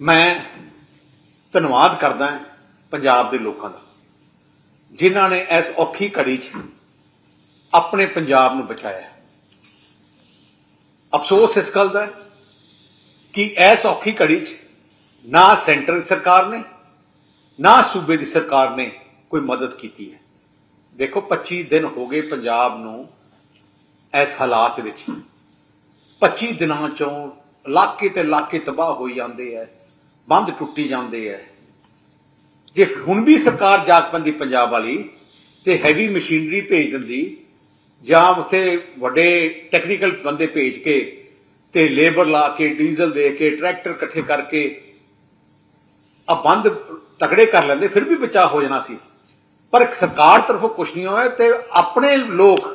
ਮੈਂ ਧੰਨਵਾਦ ਕਰਦਾ ਪੰਜਾਬ ਦੇ ਲੋਕਾਂ ਦਾ, ਜਿਨ੍ਹਾਂ ਨੇ ਇਸ ਔਖੀ ਘੜੀ 'ਚ ਆਪਣੇ ਪੰਜਾਬ ਨੂੰ ਬਚਾਇਆ ਅਫਸੋਸ ਇਸ ਗੱਲ ਦਾ ਕਿ ਇਸ ਔਖੀ ਘੜੀ 'ਚ ਨਾ ਸੈਂਟਰ ਦੀ ਸਰਕਾਰ ਨੇ, ਨਾ ਸੂਬੇ ਦੀ ਸਰਕਾਰ ਨੇ ਕੋਈ ਮਦਦ ਕੀਤੀ ਹੈ। ਦੇਖੋ 25 ਦਿਨ ਹੋ ਗਏ ਪੰਜਾਬ ਨੂੰ ਇਸ ਹਾਲਾਤ ਵਿੱਚ। 25 ਦਿਨਾਂ ਚੋਂ ਇਲਾਕੇ ਤੇ ਇਲਾਕੇ ਤਬਾਹ ਹੋਈ ਜਾਂਦੇ ਐ ਬੰਦ ਟੁੱਟੀ ਜਾਂਦੇ ਐ। ਜੇ ਹੁਣ ਵੀ ਸਰਕਾਰ ਜਾਗ ਪੈਂਦੀ ਪੰਜਾਬ ਵਾਲੀ ਤੇ ਹੈਵੀ ਮਸ਼ੀਨਰੀ ਭੇਜ ਦਿੰਦੀ, ਜਾਂ ਉੱਥੇ ਵੱਡੇ ਟੈਕਨੀਕਲ ਬੰਦੇ ਭੇਜ ਕੇ ਤੇ ਲੇਬਰ ਲਾ ਕੇ ਡੀਜ਼ਲ ਦੇ ਕੇ ਟਰੈਕਟਰ ਇਕੱਠੇ ਕਰਕੇ ਆ ਬੰਦ ਤਕੜੇ ਕਰ ਲੈਂਦੇ, ਫਿਰ ਵੀ ਬਚਾਅ ਹੋ ਜਾਣਾ ਸੀ। ਪਰ ਸਰਕਾਰ ਤਰਫੋਂ ਕੁਝ ਨਹੀਂ ਹੋਇਆ ਤੇ ਆਪਣੇ ਲੋਕ,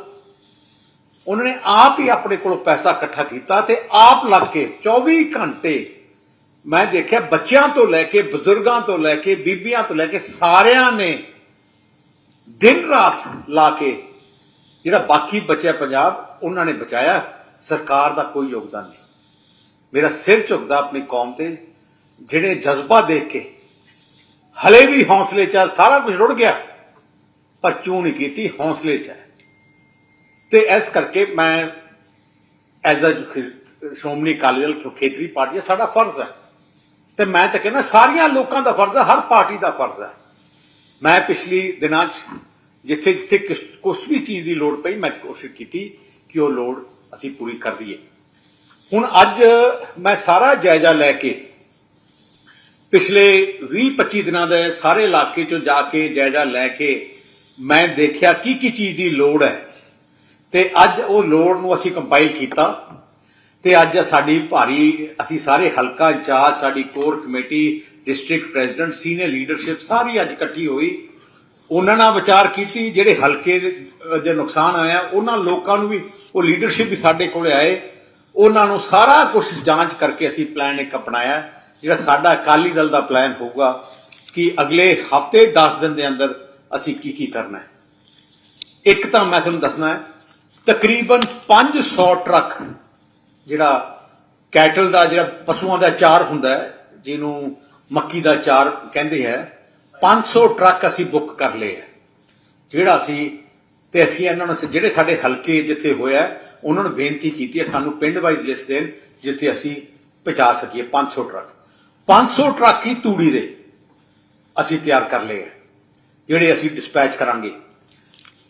ਉਹਨਾਂ ਨੇ ਆਪ ਹੀ ਆਪਣੇ ਕੋਲੋਂ ਪੈਸਾ ਇਕੱਠਾ ਕੀਤਾ ਤੇ ਆਪ ਲੱਗ ਕੇ 24 ਘੰਟੇ ਮੈਂ ਦੇਖਿਆ ਬੱਚਿਆਂ ਤੋਂ ਲੈ ਕੇ ਬਜ਼ੁਰਗਾਂ ਤੋਂ ਲੈ ਕੇ ਬੀਬੀਆਂ ਤੋਂ ਲੈ ਕੇ ਸਾਰਿਆਂ ਨੇ ਦਿਨ ਰਾਤ ਲਾ ਕੇ ਜਿਹੜਾ ਬਾਕੀ ਬਚਿਆ ਪੰਜਾਬ ਉਹਨਾਂ ਨੇ ਬਚਾਇਆ। ਸਰਕਾਰ ਦਾ ਕੋਈ ਯੋਗਦਾਨ ਨਹੀਂ। ਮੇਰਾ ਸਿਰ ਝੁਕਦਾ ਆਪਣੀ ਕੌਮ ਤੇ ਜਿਹੜੇ ਜਜ਼ਬਾ ਦੇਖ ਕੇ ਹਲੇ ਵੀ ਹੌਸਲੇ ਚ ਆ, ਸਾਰਾ ਕੁਝ ਰੁੜ ਗਿਆ ਪਰ ਚੂੰ ਨਹੀਂ ਕੀਤੀ? ਹੌਸਲੇ ਚ ਹੈ ਤੇ ਇਸ ਕਰਕੇ ਮੈਂ ਐਜ਼ ਅ ਸ਼੍ਰੋਮਣੀ ਅਕਾਲੀ ਦਲ ਖੇਤਰੀ ਪਾਰਟੀ ਹੈ ਸਾਡਾ ਫਰਜ਼ ਹੈ ਤੇ ਮੈਂ ਤਾਂ ਕਹਿੰਦਾ ਸਾਰੀਆਂ ਲੋਕਾਂ ਦਾ ਫਰਜ਼ ਹੈ, ਹਰ ਪਾਰਟੀ ਦਾ ਫਰਜ਼ ਹੈ। ਮੈਂ ਪਿਛਲੀ ਦਿਨਾਂ 'ਚ ਜਿੱਥੇ ਜਿੱਥੇ ਕੁਝ ਵੀ ਚੀਜ਼ ਦੀ ਲੋੜ ਪਈ, ਮੈਂ ਕੋਸ਼ਿਸ਼ ਕੀਤੀ ਕਿ ਉਹ ਲੋੜ ਅਸੀਂ ਪੂਰੀ ਕਰ ਦਈਏ। ਹੁਣ ਅੱਜ ਮੈਂ ਸਾਰਾ ਜਾਇਜ਼ਾ ਲੈ ਕੇ ਪਿਛਲੇ 20-25 ਦਿਨਾਂ ਦੇ ਸਾਰੇ ਇਲਾਕੇ 'ਚੋਂ ਜਾ ਕੇ ਜਾਇਜ਼ਾ ਲੈ ਕੇ ਮੈਂ ਦੇਖਿਆ ਕੀ ਕੀ ਚੀਜ਼ ਦੀ ਲੋੜ ਹੈ। ਤੇ ਅੱਜ ਉਹ ਲੋੜ ਨੂੰ ਅਸੀਂ ਕੰਪਾਈਲ ਕੀਤਾ। ਤੇ ਅੱਜ ਸਾਡੀ ਭਾਰੀ, ਅਸੀਂ ਸਾਰੇ ਹਲਕਾ ਇੰਚਾਰਜ, ਸਾਡੀ core committee, district president, senior leadership ਸਾਰੀ ਅੱਜ ਇਕੱਠੀ ਹੋਈ। ਉਹਨਾਂ ਨਾਲ ਵਿਚਾਰ ਕੀਤੀ, ਜਿਹੜੇ ਹਲਕੇ ਦੇ ਨੁਕਸਾਨ ਆਇਆ, ਉਹਨਾਂ ਲੋਕਾਂ ਨੂੰ ਵੀ, ਉਹ ਲੀਡਰਸ਼ਿਪ ਵੀ ਸਾਡੇ ਕੋਲੇ ਆਏ। ਉਹਨਾਂ ਨੂੰ ਸਾਰਾ ਕੁਝ ਜਾਂਚ ਕਰਕੇ ਅਸੀਂ ਪਲਾਨ ਇੱਕ ਅਪਣਾਇਆ, ਜਿਹੜਾ ਸਾਡਾ ਅਕਾਲੀ ਦਲ ਦਾ ਪਲਾਨ ਹੋਊਗਾ ਕਿ ਅਗਲੇ ਹਫ਼ਤੇ 10 ਦਿਨ ਦੇ ਅੰਦਰ ਅਸੀਂ ਕੀ ਕੀ ਕਰਨਾ ਹੈ। ਇੱਕ ਤਾਂ ਮੈਂ ਤੁਹਾਨੂੰ ਦੱਸਣਾ ਹੈ, ਤਕਰੀਬਨ 500 ਟਰੱਕ ਜਿਹੜਾ ਕੈਟਲ ਦਾ ਜਿਹੜਾ ਪਸ਼ੂਆਂ ਦਾ ਚਾਰ ਹੁੰਦਾ ਹੈ, ਜਿਹਨੂੰ ਮੱਕੀ ਦਾ ਚਾਰ ਕਹਿੰਦੇ ਹੈ 500 ਟਰੱਕ ਅਸੀਂ ਬੁੱਕ ਕਰ ਲਏ ਹੈ। ਜਿਹੜਾ ਅਸੀਂ ਤੇ ਅਸੀਂ ਇਹਨਾਂ ਨੂੰ ਜਿਹੜੇ ਸਾਡੇ ਹਲਕੇ ਜਿੱਥੇ ਹੋਇਆ, ਉਹਨਾਂ ਨੂੰ ਬੇਨਤੀ ਕੀਤੀ ਹੈ, ਸਾਨੂੰ ਪਿੰਡ ਵਾਈਜ਼ ਲਿਸਟ ਦੇਣ, ਜਿੱਥੇ ਅਸੀਂ ਪਹੁੰਚਾ ਸਕੀਏ 500 ਟਰੱਕ। 500 ਟਰੱਕ ਹੀ ਤੂੜੀ ਦੇ ਅਸੀਂ ਤਿਆਰ ਕਰ ਲਏ ਹੈ, ਜਿਹੜੇ ਅਸੀਂ ਡਿਸਪੈਚ ਕਰਾਂਗੇ।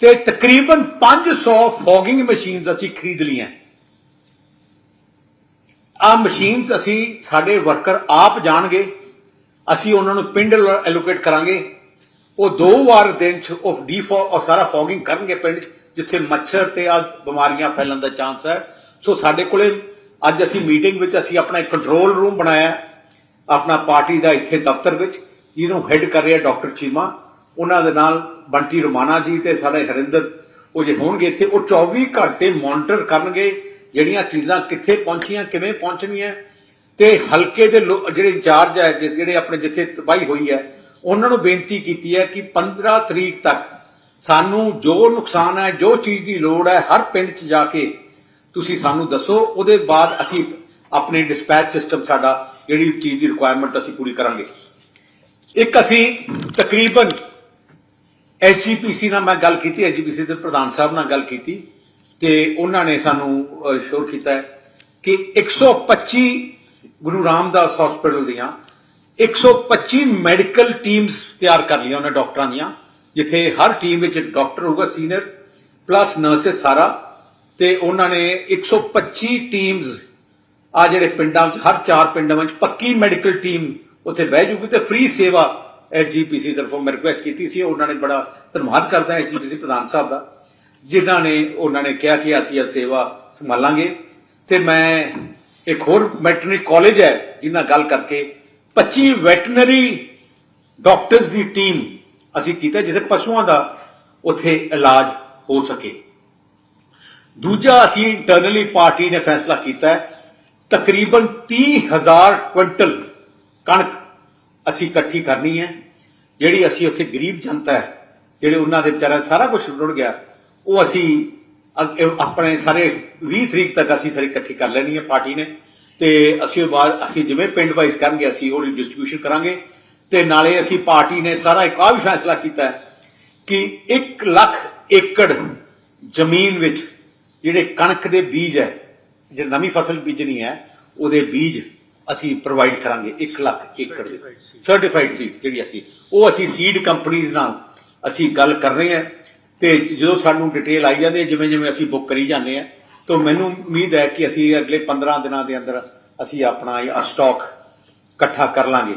ਤੇ ਤਕਰੀਬਨ 500 ਫੋਗਿੰਗ ਮਸ਼ੀਨਸ ਅਸੀਂ ਖਰੀਦ ਲਈਆਂ। ਆ ਮਸ਼ੀਨਸ ਅਸੀਂ ਸਾਡੇ ਵਰਕਰ ਆਪ ਜਾਣਗੇ, ਅਸੀਂ ਉਹਨਾਂ ਨੂੰ ਪਿੰਡ ਐਲੋਕੇਟ ਕਰਾਂਗੇ। ਉਹ ਦੋ ਵਾਰ ਦਿਨ ਚ ਉਹ ਡੀਫੋ ਉਹ ਸਾਰਾ ਫੋਗਿੰਗ ਕਰਨਗੇ ਪਿੰਡ 'ਚ, ਜਿੱਥੇ ਮੱਛਰ ਤੇ ਆ ਬਿਮਾਰੀਆਂ ਫੈਲਣ ਦਾ ਚਾਂਸ ਹੈ। ਸੋ ਸਾਡੇ ਕੋਲੇ ਅੱਜ ਅਸੀਂ ਮੀਟਿੰਗ ਵਿੱਚ ਅਸੀਂ ਆਪਣਾ ਇੱਕ ਕੰਟਰੋਲ ਰੂਮ ਬਣਾਇਆ ਆਪਣਾ ਪਾਰਟੀ ਦਾ ਇੱਥੇ ਦਫ਼ਤਰ ਵਿੱਚ, ਜਿਹਨੂੰ ਹੈੱਡ ਕਰ ਰਿਹਾ ਡਾਕਟਰ ਚੀਮਾ। ਉਹਨਾਂ ਦੇ ਨਾਲ ਬੰਟੀ ਰਮਾਨਾ ਜੀ ਤੇ ਸਾਡੇ ਹਰਿੰਦਰ, ਉਹ ਜੇ ਹੋਣਗੇ ਇੱਥੇ, ਉਹ 24 ਘੰਟੇ ਮੋਨੀਟਰ ਕਰਨਗੇ। ਜਿਹੜੀਆਂ ਚੀਜ਼ਾਂ ਕਿੱਥੇ ਪਹੁੰਚੀਆਂ, ਕਿਵੇਂ ਪਹੁੰਚਣੀਆਂ, ਤੇ ਹਲਕੇ ਦੇ ਲੋ- ਜਿਹੜੇ ਇੰਚਾਰਜ ਹੈ ਜਿਹੜੇ ਆਪਣੇ ਜਿੱਥੇ ਤਬਾਹੀ ਹੋਈ ਹੈ, ਉਹਨਾਂ ਨੂੰ ਬੇਨਤੀ ਕੀਤੀ ਹੈ ਕਿ 15 ਤਰੀਕ ਤੱਕ ਸਾਨੂੰ ਜੋ ਨੁਕਸਾਨ ਹੈ, ਜੋ ਚੀਜ਼ ਦੀ ਲੋੜ ਹੈ, ਹਰ ਪਿੰਡ 'ਚ ਜਾ ਕੇ ਤੁਸੀਂ ਸਾਨੂੰ ਦੱਸੋ। ਉਹਦੇ ਬਾਅਦ ਅਸੀਂ ਆਪਣੇ ਡਿਸਪੈਚ ਸਿਸਟਮ ਸਾਡਾ, ਜਿਹੜੀ ਚੀਜ਼ ਦੀ ਰਿਕੁਆਇਰਮੈਂਟ ਅਸੀਂ ਪੂਰੀ ਕਰਾਂਗੇ। ਇੱਕ ਅਸੀਂ ਤਕਰੀਬਨ ਐਸਜੀਪੀਸੀ ਨਾਲ ਮੈਂ ਗੱਲ ਕੀਤੀ ਐਸਜੀਪੀਸੀ ਦੇ ਪ੍ਰਧਾਨ ਸਾਹਿਬ ਨਾਲ ਗੱਲ ਕੀਤੀ। ਤੇ ਉਹਨਾਂ ਨੇ ਸਾਨੂੰ ਸ਼ੋਰ ਕੀਤਾ ਹੈ ਕਿ 125 ਗੁਰੂ ਰਾਮਦਾਸ ਹਸਪੀਟਲ ਦੀਆਂ 125 ਮੈਡੀਕਲ ਟੀਮਸ ਤਿਆਰ ਕਰ ਲਈਆਂ ਉਹਨਾਂ ਡਾਕਟਰਾਂ ਦੀਆਂ, ਜਿੱਥੇ ਹਰ ਟੀਮ ਵਿੱਚ ਡਾਕਟਰ ਹੋਊਗਾ ਸੀਨੀਅਰ ਪਲੱਸ ਨਰਸਸ ਸਾਰਾ, ਤੇ ਉਹਨਾਂ ਨੇ 125 ਟੀਮਸ ਆ ਜਿਹੜੇ ਪਿੰਡਾਂ ਵਿੱਚ, ਹਰ ਚਾਰ ਪਿੰਡਾਂ ਵਿੱਚ ਪੱਕੀ ਮੈਡੀਕਲ ਟੀਮ ਉੱਥੇ ਬਹਿ ਜੂਗੀ ਤੇ ਫ੍ਰੀ ਸੇਵਾ ਐਚਜੀਪੀਸੀ ਤਰਫੋਂ ਮੈਂ ਰਿਕੁਐਸਟ ਕੀਤੀ ਸੀ, ਉਹਨਾਂ ਨੇ ਬੜਾ ਧੰਨਵਾਦ ਕਰਦਾ ਐਚਜੀਪੀਸੀ ਪ੍ਰਧਾਨ ਸਾਹਿਬ ਦਾ। ਜਿਨ੍ਹਾਂ ਨੇ, ਉਹਨਾਂ ਨੇ ਕਿਹਾ ਕਿ ਅਸੀਂ ਇਹ ਸੇਵਾ ਸੰਭਾਲਾਂਗੇ। ਤੇ ਮੈਂ ਇੱਕ ਹੋਰ ਵੈਟਰਨਰੀ ਕਾਲਜ ਹੈ, ਜਿਨ੍ਹਾਂ ਗੱਲ ਕਰਕੇ 25 ਵੈਟਰਨਰੀ ਡਾਕਟਰਸ ਦੀ ਟੀਮ ਅਸੀਂ ਕੀਤਾ, ਜਿੱਥੇ ਪਸ਼ੂਆਂ ਦਾ ਉੱਥੇ ਇਲਾਜ ਹੋ ਸਕੇ। ਦੂਜਾ ਅਸੀਂ ਇੰਟਰਨਲੀ ਪਾਰਟੀ ਨੇ ਫੈਸਲਾ ਕੀਤਾ ਹੈ, ਤਕਰੀਬਨ 30000 ਕੁਇੰਟਲ ਕਣਕ ਅਸੀਂ ਇਕੱਠੀ ਕਰਨੀ ਹੈ, ਜਿਹੜੀ ਅਸੀਂ ਉੱਥੇ ਗਰੀਬ ਜਨਤਾ ਹੈ, ਜਿਹੜੇ ਉਹਨਾਂ ਦੇ ਵਿਚਾਰਾ ਸਾਰਾ ਕੁਝ ਰੁੜ ਗਿਆ। ਉਹ ਅਸੀਂ ਆਪਣੇ ਸਾਰੇ 20 ਤਰੀਕ ਤੱਕ ਅਸੀਂ ਸਾਰੀ ਇਕੱਠੀ ਕਰ ਲੈਣੀ ਹੈ ਪਾਰਟੀ ਨੇ। ਤੇ ਅਸੀਂ ਉਹ ਬਾਅਦ ਅਸੀਂ ਜਿਵੇਂ ਪਿੰਡ ਵਾਈਜ਼ ਕਰਾਂਗੇ ਅਸੀਂ ਉਹਦੀ ਡਿਸਟ੍ਰੀਬਿਊਸ਼ਨ ਕਰਾਂਗੇ। ਤੇ ਨਾਲੇ ਅਸੀਂ ਪਾਰਟੀ ਨੇ ਸਾਰਾ ਇੱਕ ਆ ਵੀ ਫੈਸਲਾ ਕੀਤਾ ਹੈ ਕਿ 1 ਲੱਖ ਏਕੜ ਜ਼ਮੀਨ ਵਿੱਚ ਜਿਹੜੇ ਕਣਕ ਦੇ ਬੀਜ ਹੈ ਜਿਹੜੀ ਨਵੀਂ ਫਸਲ ਬੀਜਣੀ ਹੈ ਉਹਦੇ ਬੀਜ ਅਸੀਂ ਪ੍ਰੋਵਾਈਡ ਕਰਾਂਗੇ 1 ਲੱਖ ਏਕੜ ਦੇ। ਸਰਟੀਫਾਈਡ ਸੀਡ ਜਿਹੜੀ ਅਸੀਂ ਉਹ ਅਸੀਂ ਸੀਡ ਕੰਪਨੀਆਂ ਨਾਲ ਅਸੀਂ ਗੱਲ ਕਰ ਰਹੇ ਹਾਂ। ਤੇ ਜਦੋਂ ਸਾਨੂੰ ਡਿਟੇਲ ਆਈ ਜਾਂਦੀ ਹੈ, ਜਿਵੇਂ ਜਿਵੇਂ ਅਸੀਂ ਬੁੱਕ ਕਰੀ ਜਾਂਦੇ ਹਾਂ, ਤਾਂ ਮੈਨੂੰ ਉਮੀਦ ਹੈ ਕਿ ਅਸੀਂ ਅਗਲੇ 15 ਦਿਨਾਂ ਦੇ ਅੰਦਰ ਅਸੀਂ ਆਪਣਾ ਇਹ ਸਟਾਕ ਇਕੱਠਾ ਕਰ ਲਾਂਗੇ।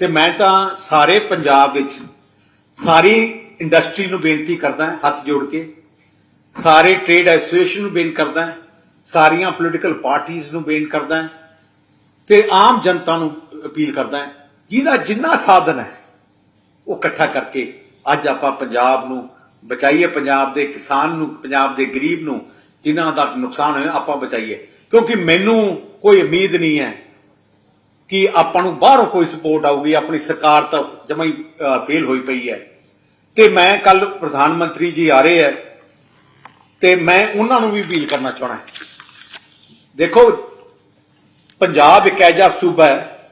ਤੇ ਮੈਂ ਤਾਂ ਸਾਰੇ ਪੰਜਾਬ ਵਿੱਚ ਸਾਰੀ ਇੰਡਸਟਰੀ ਨੂੰ ਬੇਨਤੀ ਕਰਦਾ ਹੱਥ ਜੋੜ ਕੇ। ਸਾਰੇ ਟ੍ਰੇਡ ਐਸੋਸੀਏਸ਼ਨ ਨੂੰ ਬੇਨਤੀ ਕਰਦਾ ਸਾਰੀਆਂ ਪੋਲੀਟੀਕਲ ਪਾਰਟੀਆਂ ਨੂੰ ਬੇਨਤੀ ਕਰਦਾ ਹਾਂ, ਤੇ ਆਮ ਜਨਤਾ ਨੂੰ ਅਪੀਲ ਕਰਦਾ ਜਿਹਦਾ ਜਿੰਨਾ ਸਾਧਨ ਹੈ, ਉਹ ਇਕੱਠਾ ਕਰਕੇ ਅੱਜ ਆਪਾਂ ਪੰਜਾਬ ਨੂੰ ਬਚਾਈਏ ਪੰਜਾਬ ਦੇ ਕਿਸਾਨ ਨੂੰ, ਪੰਜਾਬ ਦੇ ਗਰੀਬ ਨੂੰ, ਜਿਨ੍ਹਾਂ ਦਾ ਨੁਕਸਾਨ ਹੋਇਆ, ਆਪਾਂ ਬਚਾਈਏ। ਕਿਉਂਕਿ ਮੈਨੂੰ ਕੋਈ ਉਮੀਦ ਨਹੀਂ ਹੈ ਕਿ ਆਪਾਂ ਨੂੰ ਬਾਹਰੋਂ ਕੋਈ ਸਪੋਰਟ ਆਊਗੀ, ਆਪਣੀ ਸਰਕਾਰ ਤਾਂ ਜਮਾਂ ਹੀ ਫੇਲ ਹੋਈ ਪਈ ਹੈ। ਤੇ ਮੈਂ ਕੱਲ ਪ੍ਰਧਾਨ ਮੰਤਰੀ ਜੀ ਆ ਰਹੇ ਹੈ, ਤੇ ਮੈਂ ਉਹਨਾਂ ਨੂੰ ਵੀ ਅਪੀਲ ਕਰਨਾ ਚਾਹਣਾ ਦੇਖੋ, ਪੰਜਾਬ ਇੱਕ ਐਜਾ ਸੂਬਾ ਹੈ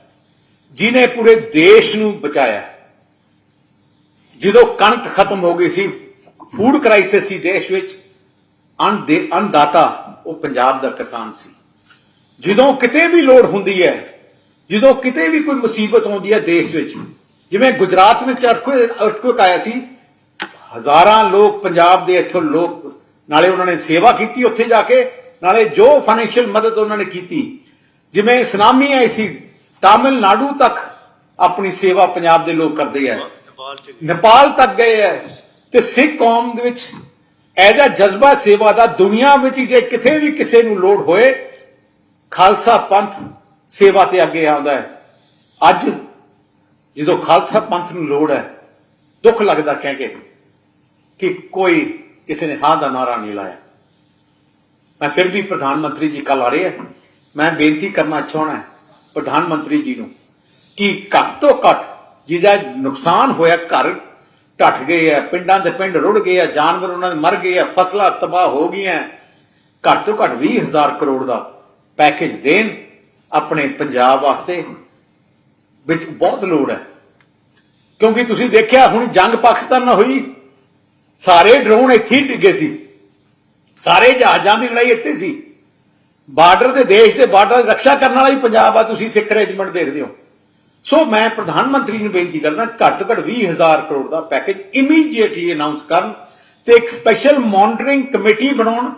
ਜਿਨੇ ਪੂਰੇ ਦੇਸ਼ ਨੂੰ ਬਚਾਇਆ। ਜਦੋਂ ਕਣਕ ਖਤਮ ਹੋ ਗਈ ਸੀ ਫੂਡ ਕ੍ਰਾਈਸਿਸ ਸੀ ਦੇਸ਼ ਵਿੱਚ। ਅੰਨ ਦੇ ਅੰਨਦਾਤਾ ਉਹ ਪੰਜਾਬ ਦਾ ਕਿਸਾਨ ਸੀ। ਜਦੋਂ ਕਿਤੇ ਵੀ ਲੋੜ ਹੁੰਦੀ ਹੈ ਜਦੋਂ ਕਿਤੇ ਵੀ ਕੋਈ ਮੁਸੀਬਤ ਆਉਂਦੀ ਹੈ ਦੇਸ਼ ਵਿੱਚ ਜਿਵੇਂ ਗੁਜਰਾਤ ਵਿੱਚ ਅਰਥਕੁਇਕ ਆਇਆ ਸੀ ਹਜ਼ਾਰਾਂ ਲੋਕ ਪੰਜਾਬ ਦੇ ਇੱਥੋਂ ਲੋਕ ਨਾਲੇ ਉਹਨਾਂ ਨੇ ਸੇਵਾ ਕੀਤੀ ਉੱਥੇ ਜਾ ਕੇ ਨਾਲੇ ਜੋ ਫਾਈਨੈਂਸ਼ੀਅਲ ਮਦਦ ਉਹਨਾਂ ਨੇ ਕੀਤੀ ਜਿਵੇਂ ਸੁਨਾਮੀ ਆਈ ਸੀ ਤਾਮਿਲਨਾਡੂ ਤੱਕ ਆਪਣੀ ਸੇਵਾ ਪੰਜਾਬ ਦੇ ਲੋਕ ਕਰਦੇ ਆ। ਨੇਪਾਲ ਤੱਕ ਗਏ ਹੈ ਤੇ ਸਿੱਖ ਕੌਮ ਦੇ ਵਿੱਚ ਇਹਦਾ ਜਜ਼ਬਾ ਸੇਵਾ ਦਾ ਦੁਨੀਆ ਵਿੱਚ ਜੇ ਕਿਤੇ ਵੀ ਕਿਸੇ ਨੂੰ ਲੋੜ ਹੋਏ, ਖਾਲਸਾ ਪੰਥ ਸੇਵਾ ਤੇ ਅੱਗੇ ਆਉਂਦਾ ਹੈ। ਅੱਜ ਜਦੋਂ ਖਾਲਸਾ ਪੰਥ ਨੂੰ ਲੋੜ ਹੈ, ਦੁੱਖ ਲੱਗਦਾ ਕਹਿ ਕੇ ਕਿ ਕੋਈ ਕਿਸੇ ਨੇ ਹਾਂ ਦਾ ਨਾਰਾ ਨਹੀਂ ਲਾਇਆ। ਮੈਂ ਫਿਰ ਵੀ ਪ੍ਰਧਾਨ ਮੰਤਰੀ ਜੀ ਕੱਲ ਆ ਰਹੇ ਹੈ ਮੈਂ ਬੇਨਤੀ ਕਰਨਾ ਚਾਹਣਾ ਪ੍ਰਧਾਨ ਮੰਤਰੀ ਜੀ ਨੂੰ ਕਿ ਘੱਟ ਤੋਂ ਘੱਟ ਜਿਹਦਾ ਨੁਕਸਾਨ ਹੋਇਆ ਘਰ ਢੱਠ ਗਏ ਆ, ਪਿੰਡਾਂ ਦੇ ਪਿੰਡ ਰੁੜ ਗਏ ਆ, ਜਾਨਵਰ ਉਹਨਾਂ ਦੇ ਮਰ ਗਏ ਆ, ਫਸਲਾਂ ਤਬਾਹ ਹੋ ਗਈਆਂ। ਘੱਟ ਤੋਂ ਘੱਟ 20000 ਕਰੋੜ ਦਾ ਪੈਕੇਜ ਦੇਣ ਆਪਣੇ ਪੰਜਾਬ ਵਾਸਤੇ ਵਿੱਚ ਬਹੁਤ ਲੋੜ ਹੈ। ਕਿਉਂਕਿ ਤੁਸੀਂ ਦੇਖਿਆ, ਹੁਣ ਜੰਗ ਪਾਕਿਸਤਾਨ ਨਾਲ ਹੋਈ। ਸਾਰੇ ਡਰੋਨ ਇੱਥੇ ਹੀ ਡਿੱਗੇ ਸੀ। ਸਾਰੇ ਜਹਾਜ਼ਾਂ ਦੀ ਲੜਾਈ ਇੱਥੇ ਸੀ। ਬਾਰਡਰ ਦੇ ਦੇਸ਼ ਦੇ ਬਾਰਡਰ ਦੀ ਰੱਖਿਆ ਕਰਨ ਵਾਲਾ ਹੀ ਪੰਜਾਬ ਆ, ਤੁਸੀਂ ਸਿੱਖ ਰੈਜੀਮੈਂਟ ਦੇਖਦੇ ਹੋ। ਸੋ ਮੈਂ ਪ੍ਰਧਾਨ ਮੰਤਰੀ ਨੂੰ ਬੇਨਤੀ ਕਰਦਾ, ਘੱਟ ਤੋਂ ਘੱਟ 20000 ਕਰੋੜ ਦਾ ਪੈਕੇਜ ਇਮੀਡੀਏਟਲੀ ਅਨਾਉਂਸ ਕਰਨ ਤੇ ਇੱਕ ਸਪੈਸ਼ਲ ਮੋਨਿਟਰਿੰਗ ਕਮੇਟੀ ਬਣਾਉਣ,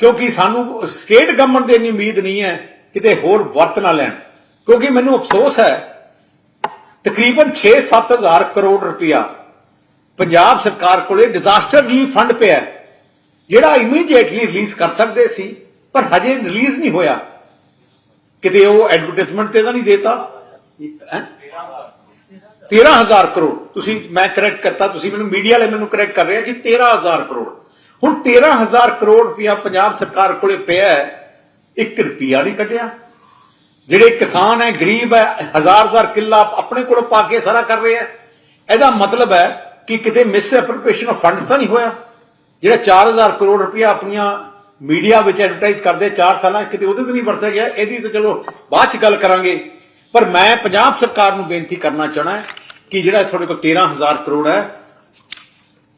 ਕਿਉਂਕਿ ਸਾਨੂੰ ਸਟੇਟ ਗਵਰਨਮੈਂਟ ਦੇ ਇੰਨੀ ਉਮੀਦ ਨਹੀਂ ਹੈ ਕਿਤੇ ਹੋਰ ਵਰਤ ਨਾ ਲੈਣ। ਕਿਉਂਕਿ ਮੈਨੂੰ ਅਫਸੋਸ ਹੈ, ਤਕਰੀਬਨ 6-7000 ਕਰੋੜ ਰੁਪਇਆ ਪੰਜਾਬ ਸਰਕਾਰ ਕੋਲੇ ਡਿਜ਼ਾਸਟਰ ਰਿਲੀਫ ਫੰਡ ਪਿਆ ਜਿਹੜਾ ਇਮੀਡੀਏਟਲੀ ਰਿਲੀਜ਼ ਕਰ ਸਕਦੇ ਸੀ, ਪਰ ਹਜੇ ਰਿਲੀਜ਼ ਨਹੀਂ ਹੋਇਆ। ਕਿਤੇ ਉਹ ਐਡਵਰਟਾਈਜ਼ਮੈਂਟ ਤੇ ਤਾਂ ਨਹੀਂ ਦੇਤਾ 13000 ਕਰੋੜ। ਤੁਸੀਂ, ਮੈਂ ਕਰੈਕਟ ਕਰਤਾ, ਤੁਸੀਂ ਮੈਨੂੰ ਮੀਡੀਆ ਵਾਲੇ ਮੈਨੂੰ ਕਰੈਕਟ ਕਰ ਰਹੇ ਆ ਕਿ 13000 ਕਰੋੜ। ਹੁਣ 13000 ਕਰੋੜ ਰੁਪਇਆ ਪੰਜਾਬ ਸਰਕਾਰ ਕੋਲੇ ਪਿਆ ਹੈ 1 ਰੁਪਿਆ ਨਹੀਂ ਕੱਢਿਆ। ਜਿਹੜੇ ਕਿਸਾਨ ਹੈ, ਗਰੀਬ ਹੈ ਹਜ਼ਾਰ ਹਜ਼ਾਰ ਕਿੱਲਾ ਆਪਣੇ ਕੋਲੋਂ ਪਾ ਕੇ ਸਾਰਾ ਕਰ ਰਹੇ ਆ। ਇਹਦਾ ਮਤਲਬ ਹੈ ਕਿ ਕਿਤੇ ਮਿਸ ਐਪਰੋਪ੍ਰੀਏਸ਼ਨ ਆਫ ਫੰਡਸ ਤਾਂ ਨਹੀਂ ਹੋਇਆ। ਜਿਹੜਾ 4000 ਕਰੋੜ ਰੁਪਇਆ ਆਪਣੀਆਂ ਮੀਡੀਆ ਵਿੱਚ ਐਡਵਰਟਾਈਜ਼ ਕਰਦੇ 4 ਸਾਲਾਂ ਕਿਤੇ ਉਹਦੇ ਤੇ ਨਹੀਂ ਵਰਤਿਆ ਗਿਆ। ਇਹਦੀ ਤਾਂ ਚਲੋ ਬਾਅਦ ਚ ਗੱਲ ਕਰਾਂਗੇ। ਪਰ ਮੈਂ ਪੰਜਾਬ ਸਰਕਾਰ ਨੂੰ ਬੇਨਤੀ ਕਰਨਾ ਚਾਹਣਾ ਕਿ ਜਿਹੜਾ ਤੁਹਾਡੇ ਕੋਲ 13000 ਕਰੋੜ ਹੈ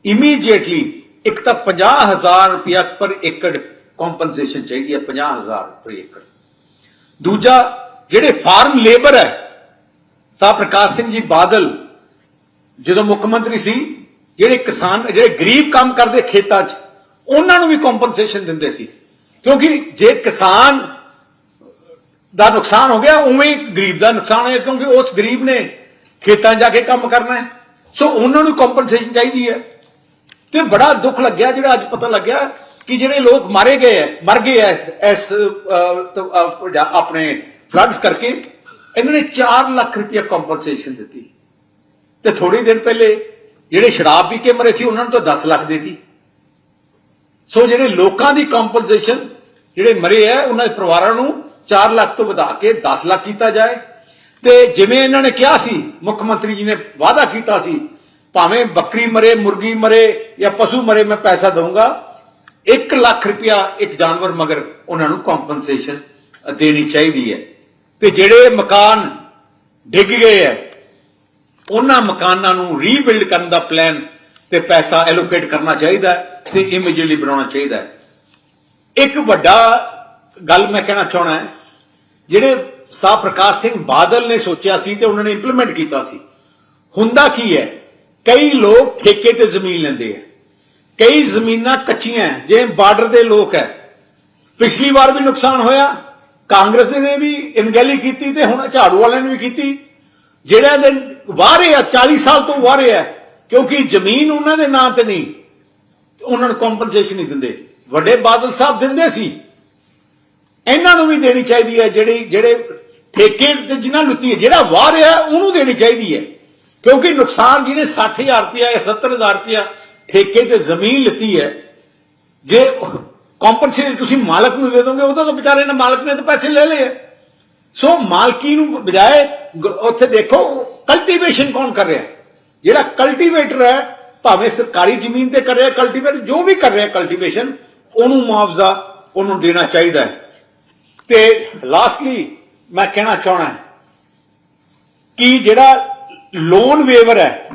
ਇਮੀਡੀਏਟਲੀ ਇੱਕ ਤਾਂ 50000 ਰੁਪਇਆ ਪਰ ਏਕੜ ਕੰਪਨਸੇਸ਼ਨ ਚਾਹੀਦੀ ਹੈ 50000 ਪਰ ਏਕੜ। ਦੂਜਾ, ਜਿਹੜੇ ਫਾਰਮ ਲੇਬਰ ਹੈ, ਸਾ ਪ੍ਰਕਾਸ਼ ਸਿੰਘ ਜੀ ਬਾਦਲ, ਜਦੋਂ ਮੁੱਖ ਮੰਤਰੀ ਸੀ, ਜਿਹੜੇ ਕਿਸਾਨ, ਜਿਹੜੇ ਗਰੀਬ ਕੰਮ ਕਰਦੇ ਖੇਤਾਂ 'ਚ, ਉਹਨਾਂ ਨੂੰ ਵੀ ਕੰਪਨਸੇਸ਼ਨ ਦਿੰਦੇ ਸੀ। ਕਿਉਂਕਿ ਜੇ ਕਿਸਾਨ ਦਾ ਨੁਕਸਾਨ ਹੋ ਗਿਆ, ਉਵੇਂ ਹੀ ਗਰੀਬ ਦਾ ਨੁਕਸਾਨ ਹੋਇਆ ਕਿਉਂਕਿ ਉਸ ਗਰੀਬ ਨੇ ਖੇਤਾਂ ਜਾ ਕੇ ਕੰਮ ਕਰਨਾ ਹੈ। ਸੋ ਉਹਨਾਂ ਨੂੰ ਕੰਪਨਸੇਸ਼ਨ ਚਾਹੀਦੀ ਹੈ। ਤੇ ਬੜਾ ਦੁੱਖ ਲੱਗਿਆ, ਜਿਹੜਾ ਅੱਜ ਪਤਾ ਲੱਗਿਆ ਕਿ ਜਿਹੜੇ ਲੋਕ ਮਾਰੇ ਗਏ ਹੈ, ਮਰ ਗਏ ਹੈ ਇਸ ਆਪਣੇ ਫਲੱਡਸ ਕਰਕੇ, ਇਹਨਾਂ ਨੇ 4 ਲੱਖ ਰੁਪਏ ਕੰਪਨਸੇਸ਼ਨ ਦਿੱਤੀ। ਤੇ ਥੋੜੀ ਦਿਨ ਪਹਿਲੇ ਜਿਹੜੇ ਸ਼ਰਾਬ ਪੀ ਕੇ ਮਰੇ ਸੀ, ਉਹਨਾਂ ਨੂੰ ਤਾਂ 10 ਲੱਖ ਦੇਤੀ। ਸੋ ਜਿਹੜੇ ਲੋਕਾਂ ਦੀ ਕੰਪਨਸੇਸ਼ਨ ਜਿਹੜੇ ਮਰੇ ਆ ਉਹਨਾਂ ਦੇ ਪਰਿਵਾਰਾਂ ਨੂੰ 4 ਲੱਖ ਤੋਂ ਵਧਾ ਕੇ 10 ਲੱਖ ਕੀਤਾ ਜਾਏ। ਤੇ ਜਿਵੇਂ ਇਹਨਾਂ ਨੇ ਕਿਹਾ ਸੀ, ਮੁੱਖ ਮੰਤਰੀ ਜੀ ਨੇ ਵਾਅਦਾ ਕੀਤਾ ਸੀ, ਭਾਵੇਂ ਬੱਕਰੀ ਮਰੇ, ਮੁਰਗੀ ਮਰੇ ਜਾਂ ਪਸ਼ੂ ਮਰੇ, ਮੈਂ ਪੈਸਾ ਦਊਂਗਾ। 1 ਲੱਖ ਰੁਪਇਆ ਇੱਕ ਜਾਨਵਰ ਮਗਰ ਉਹਨਾਂ ਨੂੰ ਕੰਪਨਸੇਸ਼ਨ ਦੇਣੀ ਚਾਹੀਦੀ ਹੈ। ਤੇ ਜਿਹੜੇ ਮਕਾਨ ਡਿੱਗ ਗਏ ਹੈ, ਉਹਨਾਂ ਮਕਾਨਾਂ ਨੂੰ ਰੀਬਿਲਡ ਕਰਨ ਦਾ ਪਲਾਨ ਤੇ ਪੈਸਾ ਐਲੋਕੇਟ ਕਰਨਾ ਚਾਹੀਦਾ ਹੈ ਤੇ ਇਮੀਡੀਏਟਲੀ ਬਣਾਉਣਾ ਚਾਹੀਦਾ ਇੱਕ ਵੱਡਾ ਗੱਲ ਮੈਂ ਕਹਿਣਾ ਚਾਹਣਾ ਹੈ, ਜਿਹੜੇ ਸਾਹਿਬ ਪ੍ਰਕਾਸ਼ ਸਿੰਘ ਬਾਦਲ ਨੇ ਸੋਚਿਆ ਸੀ ਤੇ ਉਹਨਾਂ ਨੇ ਇੰਪਲੀਮੈਂਟ ਕੀਤਾ ਸੀ। ਹੁੰਦਾ ਕੀ ਹੈ? ਕਈ ਲੋਕ ਠੇਕੇ ਤੇ ਜ਼ਮੀਨ ਲੈਂਦੇ ਆ ਕਈ ਜ਼ਮੀਨਾਂ ਕੱਚੀਆਂ ਜਿਵੇਂ ਬਾਰਡਰ ਦੇ ਲੋਕ ਹੈ। ਪਿਛਲੀ ਵਾਰ ਵੀ ਨੁਕਸਾਨ ਹੋਇਆ। ਕਾਂਗਰਸ ਨੇ ਵੀ ਇਨਗੈਲੀ ਕੀਤੀ ਤੇ ਹੁਣ ਝਾੜੂ ਵਾਲਿਆਂ ਨੇ ਵੀ ਕੀਤੀ। ਜਿਹੜਿਆਂ ਦੇ ਵਾਰੇ ਆ 40 ਸਾਲ ਤੋਂ ਵਾਰੇ ਆ, ਕਿਉਂਕਿ ਜ਼ਮੀਨ ਉਹਨਾਂ ਦੇ ਨਾਂ ਤੇ ਨਹੀਂ ਉਹਨਾਂ ਨੂੰ ਕੰਪਨਸੇਸ਼ਨ ਨਹੀਂ ਦਿੰਦੇ। ਵੱਡੇ ਬਾਦਲ ਸਾਹਿਬ ਦਿੰਦੇ ਸੀ। ਇਹਨਾਂ ਨੂੰ ਵੀ ਦੇਣੀ ਚਾਹੀਦੀ ਹੈ ਜਿਹੜੀ, ਜਿਹੜੇ ਠੇਕੇ ਤੇ ਜਿਨ੍ਹਾਂ ਲੁੱਤੀ ਹੈ, ਜਿਹੜਾ ਵਾਹ ਰਿਹਾ ਉਹਨੂੰ ਦੇਣੀ ਚਾਹੀਦੀ ਹੈ। ਕਿਉਂਕਿ ਨੁਕਸਾਨ ਜਿਹਨੇ 60000 ਰੁਪਇਆ ਜਾਂ 70000 ਰੁਪਇਆ ਠੇਕੇ ਤੇ ਜ਼ਮੀਨ ਲਿੱਤੀ ਹੈ, ਜੇ ਕੰਪਨਸੇਸ਼ਨ ਤੁਸੀਂ ਮਾਲਕ ਨੂੰ ਦੇ ਦੋਗੇ ਉਹਦਾ ਤਾਂ ਵਿਚਾਰੇ ਨੇ ਮਾਲਕ ਨੇ ਤਾਂ ਪੈਸੇ ਲੈ ਲਏ ਸੋ ਮਾਲਕੀ ਨੂੰ ਬਜਾਏ ਉੱਥੇ ਦੇਖੋ ਕਲਟੀਵੇਸ਼ਨ ਕੌਣ ਕਰ ਰਿਹਾ ਜਿਹੜਾ ਕਲਟੀਵੇਟਰ ਹੈ, ਭਾਵੇਂ ਸਰਕਾਰੀ ਜ਼ਮੀਨ ਤੇ ਕਰ ਰਿਹਾ ਕਲਟੀਵੇਟਰ ਜੋ ਵੀ ਕਰ ਰਿਹਾ ਕਲਟੀਵੇਸ਼ਨ ਉਹਨੂੰ ਮੁਆਵਜ਼ਾ ਉਹਨੂੰ ਦੇਣਾ ਚਾਹੀਦਾ ਹੈ। ਤੇ ਲਾਸਟਲੀ ਮੈਂ ਕਹਿਣਾ ਚਾਹਣਾ ਕਿ ਜਿਹੜਾ ਲੋਨ ਵੇਵਰ ਹੈ,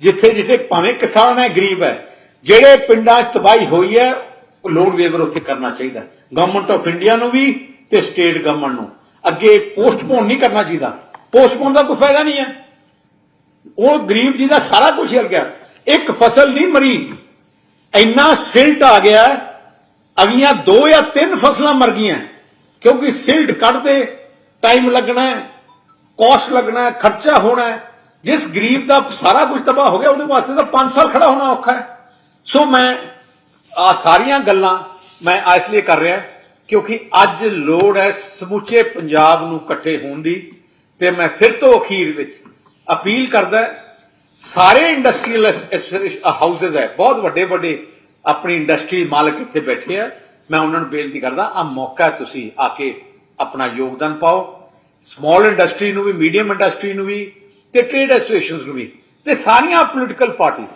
ਜਿੱਥੇ ਜਿੱਥੇ ਭਾਵੇਂ ਕਿਸਾਨ ਹੈ, ਗਰੀਬ ਹੈ, ਜਿਹੜੇ ਪਿੰਡਾਂ 'ਚ ਤਬਾਹੀ ਹੋਈ ਹੈ, ਉਹ ਲੋਨ ਵੇਵਰ ਉੱਥੇ ਕਰਨਾ ਚਾਹੀਦਾ ਗਵਰਨਮੈਂਟ ਆਫ ਇੰਡੀਆ ਨੂੰ ਵੀ ਤੇ ਸਟੇਟ ਗਵਰਨਮੈਂਟ ਨੂੰ। ਅੱਗੇ ਪੋਸਟਪੋਨ ਨਹੀਂ ਕਰਨਾ ਚਾਹੀਦਾ। ਪੋਸਟਪੋਨ ਦਾ ਕੋਈ ਫਾਇਦਾ ਨਹੀਂ ਹੈ। ਉਹ ਗਰੀਬ ਜੀ ਦਾ ਸਾਰਾ ਕੁਝ ਹਿਲ ਗਿਆ। ਇੱਕ ਫਸਲ ਨਹੀਂ ਮਰੀ। ਇੰਨਾ ਸਿਲਟ ਆ ਗਿਆ ਅਗਲੀਆਂ ਦੋ ਜਾਂ ਤਿੰਨ ਫਸਲਾਂ ਮਰ ਗਈਆਂ। ਕਿਉਂਕਿ ਸਿਲਟ ਕੱਢਦੇ ਟਾਈਮ ਲੱਗਣਾ ਹੈ ਕਾਸਟ ਲੱਗਣਾ ਹੈ, ਖਰਚਾ ਹੋਣਾ ਹੈ। ਜਿਸ ਗਰੀਬ ਦਾ ਸਾਰਾ ਕੁਝ ਤਬਾਹ ਹੋ ਗਿਆ, ਉਹਦੇ ਵਾਸਤੇ ਤਾਂ 5 ਸਾਲ ਖੜਾ ਹੋਣਾ ਔਖਾ ਹੈ। ਸੋ ਮੈਂ ਆ ਸਾਰੀਆਂ ਗੱਲਾਂ ਮੈਂ ਇਸ ਲਈ ਕਰ ਰਿਹਾ, ਕਿਉਂਕਿ ਅੱਜ ਲੋੜ ਹੈ ਸਮੁੱਚੇ ਪੰਜਾਬ ਨੂੰ ਇਕੱਠੇ ਹੋਣ ਦੀ, ਤੇ ਮੈਂ ਫਿਰ ਤੋਂ ਅਖੀਰ ਵਿੱਚ ਅਪੀਲ ਕਰਦਾ ਸਾਰੇ ਇੰਡਸਟਰੀਅਲ ਹਾਊਸਸ ਹੈ, ਬਹੁਤ ਵੱਡੇ ਵੱਡੇ ਆਪਣੀ ਇੰਡਸਟਰੀ ਮਾਲਕ ਇੱਥੇ ਬੈਠੇ ਆ ਮੈਂ ਉਹਨਾਂ ਨੂੰ ਬੇਨਤੀ ਕਰਦਾ ਆ ਮੌਕਾ ਤੁਸੀਂ ਆ ਕੇ ਆਪਣਾ ਯੋਗਦਾਨ ਪਾਓ। ਸਮਾਲ ਇੰਡਸਟਰੀ ਨੂੰ ਵੀ ਮੀਡੀਅਮ ਇੰਡਸਟਰੀ ਨੂੰ ਵੀ, ਤੇ ਟ੍ਰੇਡ ਐਸੋਸੀਏਸ਼ਨਸ ਨੂੰ ਵੀ, ਤੇ ਸਾਰੀਆਂ ਪੋਲੀਟੀਕਲ ਪਾਰਟੀਆਂ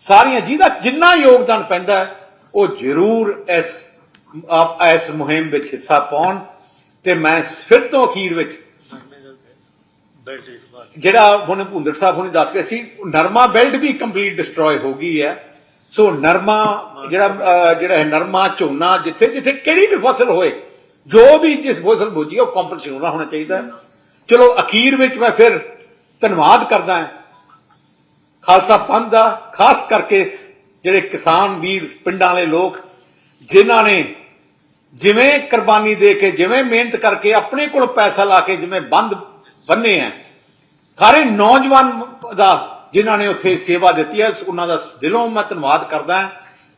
ਸਾਰੀਆਂ ਜਿਹਦਾ ਜਿੰਨਾ ਯੋਗਦਾਨ ਪੈਂਦਾ ਉਹ ਜ਼ਰੂਰ ਇਸ ਇਸ ਮੁਹਿੰਮ ਵਿੱਚ ਹਿੱਸਾ ਪਾਉਣ। ਤੇ ਮੈਂ ਫਿਰ ਤੋਂ ਅਖੀਰ ਵਿੱਚ ਜਿਹੜਾ ਹੁਣ ਭੁੰਦਰ ਸਾਹਿਬ ਹੁਣੇ ਦੱਸ ਰਹੇ ਸੀ, ਨਰਮਾ ਬੈਲਟ ਵੀ ਕੰਪਲੀਟ ਡਿਸਟਰੋਏ ਹੋ ਗਈ ਹੈ। ਸੋ ਨਰਮਾ ਜਿਹੜਾ ਜਿਹੜਾ ਹੈ ਨਰਮਾ ਝੋਨਾ ਜਿੱਥੇ ਜਿੱਥੇ ਕਿਹੜੀ ਵੀ ਫਸਲ ਹੋਏ, ਜੋ ਵੀ ਜਿਸ ਫਸਲ ਬੋਜੀ ਉਹ ਕੰਪਨਸੇਸ਼ਨ ਹੋਣਾ ਚਾਹੀਦਾ ਚਲੋ ਅਖੀਰ ਵਿੱਚ ਮੈਂ ਫਿਰ ਧੰਨਵਾਦ ਕਰਦਾ ਹਾਂ। ਖਾਲਸਾ ਪੰਥ ਦਾ, ਖਾਸ ਕਰਕੇ ਜਿਹੜੇ ਕਿਸਾਨ ਵੀਰ, ਪਿੰਡਾਂ ਵਾਲੇ ਲੋਕ, ਜਿਨ੍ਹਾਂ ਨੇ ਜਿਵੇਂ ਕੁਰਬਾਨੀ ਦੇ ਕੇ, ਜਿਵੇਂ ਮਿਹਨਤ ਕਰਕੇ ਆਪਣੇ ਕੋਲ ਪੈਸਾ ਲਾ ਕੇ ਜਿਵੇਂ ਬੰਦ ਬੰਨੇ ਆ, ਸਾਰੇ ਨੌਜਵਾਨ ਦਾ ਜਿਨ੍ਹਾਂ ਨੇ ਉੱਥੇ ਸੇਵਾ ਦਿੱਤੀ ਹੈ, ਉਹਨਾਂ ਦਾ ਦਿਲੋਂ ਮੈਂ ਧੰਨਵਾਦ ਕਰਦਾ ਹਾਂ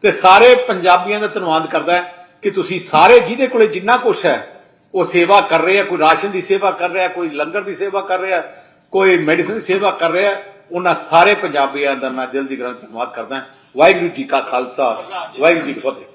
ਤੇ ਸਾਰੇ ਪੰਜਾਬੀਆਂ ਦਾ ਧੰਨਵਾਦ ਕਰਦਾ ਕਿ ਤੁਸੀਂ ਸਾਰੇ ਜਿਹਦੇ ਕੋਲੇ ਜਿੰਨਾ ਕੁਛ ਹੈ, ਉਹ ਸੇਵਾ ਕਰ ਰਹੇ ਆ, ਕੋਈ ਰਾਸ਼ਨ ਦੀ ਸੇਵਾ ਕਰ ਰਿਹਾ, ਕੋਈ ਲੰਗਰ ਦੀ ਸੇਵਾ ਕਰ ਰਿਹਾ, ਕੋਈ ਮੈਡੀਸਨ ਦੀ ਸੇਵਾ ਕਰ ਰਿਹਾ, ਉਹਨਾਂ ਸਾਰੇ ਪੰਜਾਬੀਆਂ ਦਾ ਮੈਂ ਦਿਲ ਦੀ ਗਰਾਂ ਧੰਨਵਾਦ ਕਰਦਾ ਵਾਹਿਗੁਰੂ ਜੀ ਕਾ ਖਾਲਸਾ, ਵਾਹਿਗੁਰੂ ਜੀ ਕੀ ਫਤਿਹ।